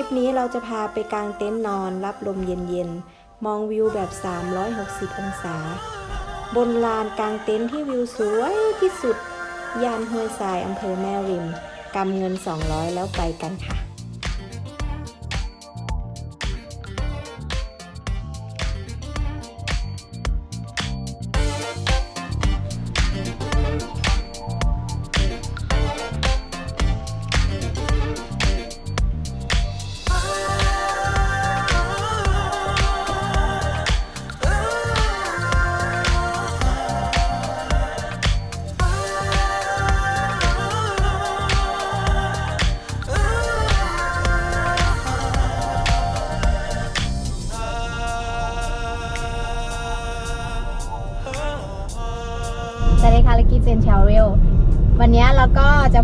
ลิปนี้เราจะพาไปกางเต็นท์นอนรับลมเย็นๆ มองวิวแบบ 360 องศา บนลานกางเต็นท์ที่วิวสวยที่สุด ยานห้วยทรายอำเภอแม่ริม กำเงิน 200 แล้วไปกันค่ะ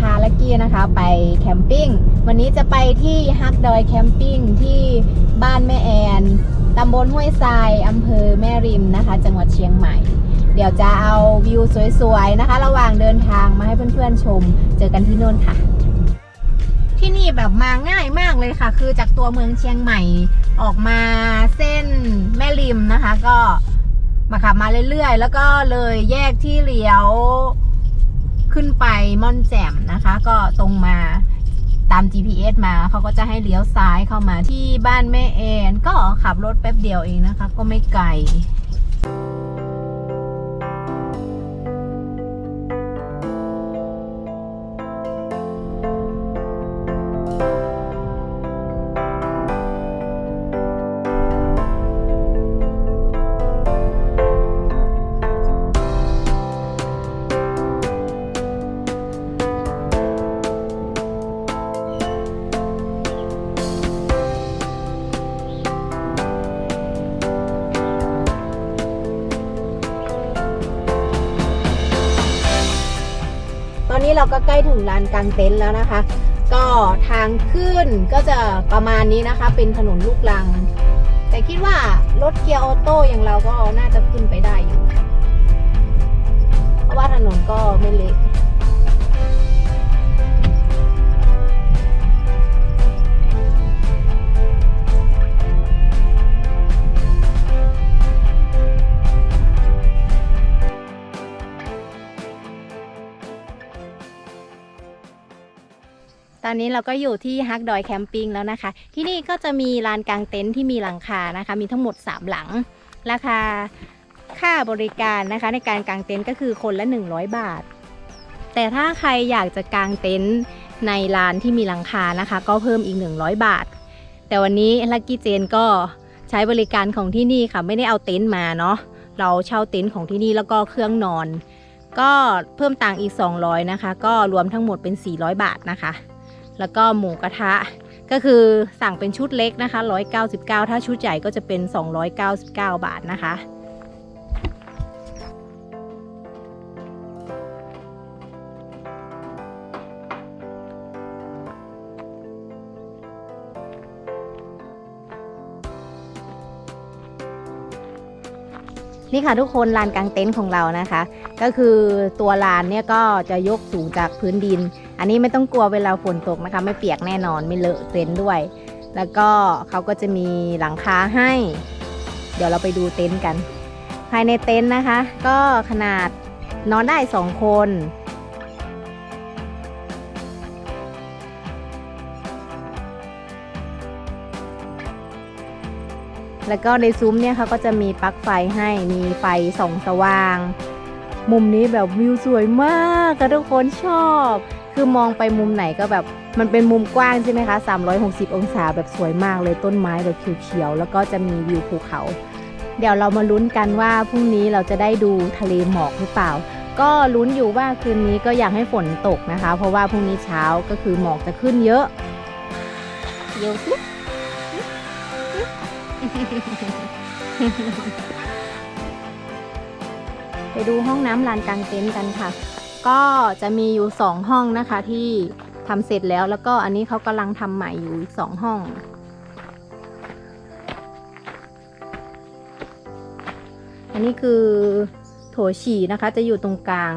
พาลักกี้นะคะไปแคมปิ้ง วันนี้จะไปที่ฮักดอยแคมปิ้งที่บ้านแม่แอนตำบลห้วยทรายอำเภอแม่ริมนะคะ จังหวัดเชียงใหม่ เดี๋ยวจะเอาวิวสวยๆนะคะ ระหว่างเดินทางมาให้เพื่อนๆชม เจอกันที่โน่นค่ะ ที่นี่แบบมาง่ายมากเลยค่ะ คือจากตัวเมืองเชียงใหม่ออกมาเส้นแม่ริมนะคะ ก็มาขับมาเรื่อยๆ แล้วก็เลยแยกที่เลี้ยว ขึ้นไปม่อนแจ่มนะคะ ก็ตรงมาตาม GPS มาเขาก็จะให้เลี้ยวซ้ายเข้ามาที่บ้านแม่แอน ก็ขับรถแป๊บเดียวเองนะคะ ก็ไม่ไกล ก็ใกล้ถึงลานกลางเต็นท์แล้วนะคะ ก็ทางขึ้นก็จะประมาณนี้นะคะ เป็นถนนลูกรัง แต่คิดว่ารถเกียร์ออโต้อย่างเราก็น่าจะขึ้นไปได้อยู่ เพราะว่าถนนก็ไม่เล็ก ตอนนี้เราก็อยู่ที่ฮักดอยแคมปิ้งแล้วนะคะ ที่นี่ก็จะมีลานกลางเต็นท์ที่มีหลังคานะคะ มีทั้งหมด 3 หลัง ราคาค่าบริการนะคะ ในการกางเต็นท์ก็คือคนละ 100 บาท แต่ถ้าใครอยากจะกางเต็นท์ในลานที่มีหลังคานะคะ ก็เพิ่มอีก 100 บาท แต่วันนี้ลักกี้เจนก็ใช้บริการของที่นี่ค่ะไม่ได้เอาเต็นท์มาเนาะเราเช่าเต็นท์ของที่นี่แล้วก็เครื่องนอน ก็เพิ่มตังค์อีก 200นะคะก็รวมทั้งหมดเป็น 400 บาทนะคะ แล้วก็หมูกระทะ ก็คือสั่งเป็นชุดเล็กนะคะ 199 ถ้าชุดใหญ่ก็จะเป็น 299 บาทนะคะ นี่ค่ะทุกคนลานกลางเต็นท์ของเรานะคะ ก็คือตัวลานเนี่ยก็จะยกสูงจากพื้นดิน อันนี้ไม่ต้องกลัวเวลาฝนตกนะคะ ไม่เปียกแน่นอนไม่เลอะเต็นท์ด้วย แล้วก็เขาก็จะมีหลังคาให้ เดี๋ยวเราไปดูเต็นท์กัน ภายในเต็นท์นะคะ ก็ขนาดนอนได้สองคน แล้วก็ในซุ้มเนี่ยเขาก็จะมีปลั๊กไฟให้ มีไฟส่องสว่าง มุมนี้แบบวิวสวยมากค่ะทุกคนชอบ คือมองไปมุมไหนก็แบบมันเป็นมุมกว้างใช่ไหมคะ 360 องศาแบบสวยมากเลยต้นไม้แบบเขียวๆ แล้วก็จะมีวิวภูเขา เดี๋ยวเรามาลุ้นกันว่าพรุ่งนี้เราจะได้ดูทะเลหมอกหรือเปล่า ก็ลุ้นอยู่ว่าคืนนี้ก็อยากให้ฝนตกนะคะ เพราะว่าพรุ่งนี้เช้าก็คือหมอกจะขึ้นเยอะเดี๋ยวสิ ไปดูห้องน้ำลานกลางเต็นท์กันค่ะ ก็จะมีอยู่สองห้องนะคะที่ทำเสร็จแล้วแล้วก็อันนี้เขากำลังทำใหม่อยู่อีกสองห้อง อันนี้คือโถฉี่นะคะจะอยู่ตรงกลาง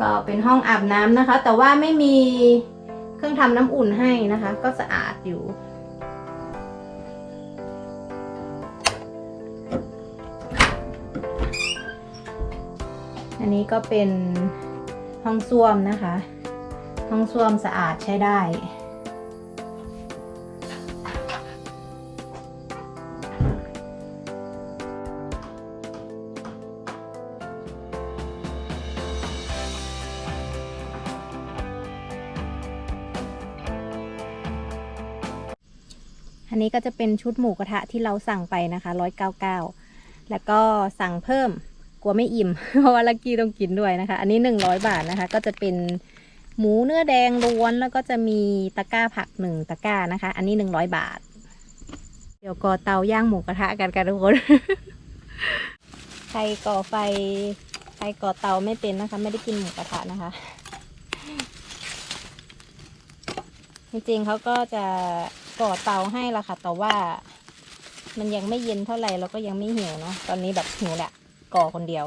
ก็เป็นห้องอาบน้ำนะคะ แต่ว่าไม่มีเครื่องทำน้ำอุ่นให้นะคะ ก็สะอาดอยู่ อันนี้ก็เป็นห้องส้วมนะคะ ห้องส้วมสะอาดใช้ได้ อันนี้ก็จะเป็นชุดหมูกระทะที่เราสั่งไปนะคะร้อยเก้าเก้าแล้วก็สั่งเพิ่มกลัวไม่อิ่ม เพราะว่าลักกี้ต้องกินด้วยนะคะ อันนี้หนึ่งร้อยบาทนะคะ ก็จะเป็นหมูเนื้อแดงล้วนแล้วก็จะมีตะกร้าผักหนึ่งตะกร้านะคะ อันนี้หนึ่งร้อยบาท เดี๋ยวก่อเตาย่างหมูกระทะกันกันทุกคน ใครก่อไฟใครก่อเตาไม่เป็นนะคะ ไม่ได้กินหมูกระทะนะคะ จริงๆเขาก็จะ ก่อเตาให้ละค่ะ แต่ว่า มันยังไม่เย็นเท่าไหร่เราก็ยังไม่หิวเนาะตอนนี้แบบหิวแหละก่อคนเดียว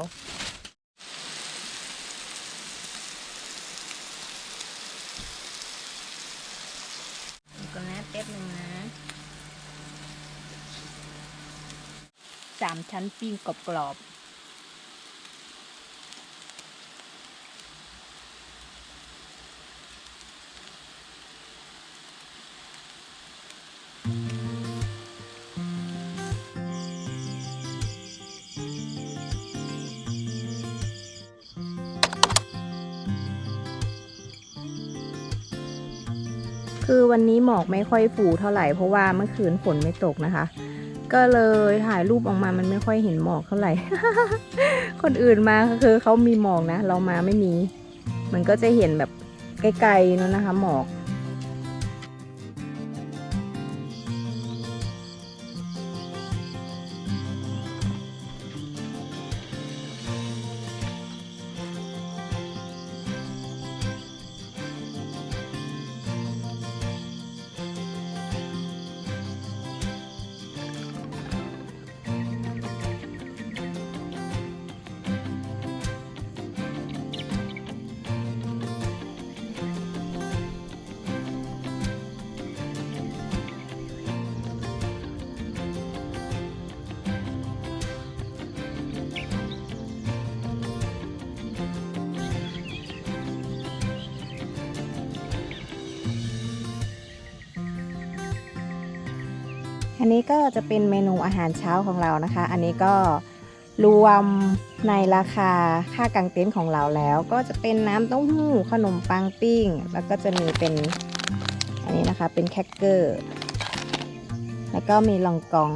ก็นะแป๊บหนึ่งนะสามชั้นปิ้งกรอบๆ คือวันนี้หมอกไม่ค่อยฝูเท่าไหร่เพราะว่าเมื่อคืนฝนไม่ตกนะคะ ก็เลยถ่ายรูปออกมามันไม่ค่อยเห็นหมอกเท่าไหร่ คนอื่นมาคือเขามีหมอกนะ เรามาไม่มี มันก็จะเห็นแบบไกลๆนั่นนะคะ หมอก อันนี้ก็จะเป็นเมนูอาหารเช้าของเรานะคะ อันนี้ก็รวมในราคาค่ากางเต็นท์ของเราแล้ว ก็จะเป็นน้ำเต้าหู้ขนมปังปิ้ง แล้วก็จะมีเป็นอันนี้นะคะเป็นแคคกเกอร์ แล้วก็มีลองกอง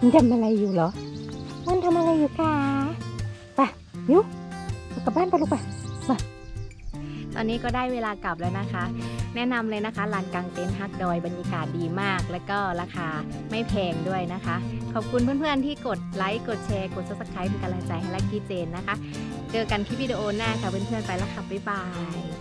มันทำอะไรอยู่เหรอ มันทำอะไรอยู่คะไปมิวกลับบ้านไปลูกไปตอนนี้ก็ได้เวลากลับแล้วนะคะ แนะนำเลยนะคะลานกลางเต็นท์ฮักดอยบรรยากาศดีมาก และก็ราคาไม่แพงด้วยนะคะ ขอบคุณเพื่อนๆที่กดไลค์กดแชร์กด subscribe เป็นกำลังใจให้ลักกี้เจนนะคะ เจอกันคลิปวิดีโอหน้าค่ะเพื่อนๆไปแล้วค่ะบ๊ายบาย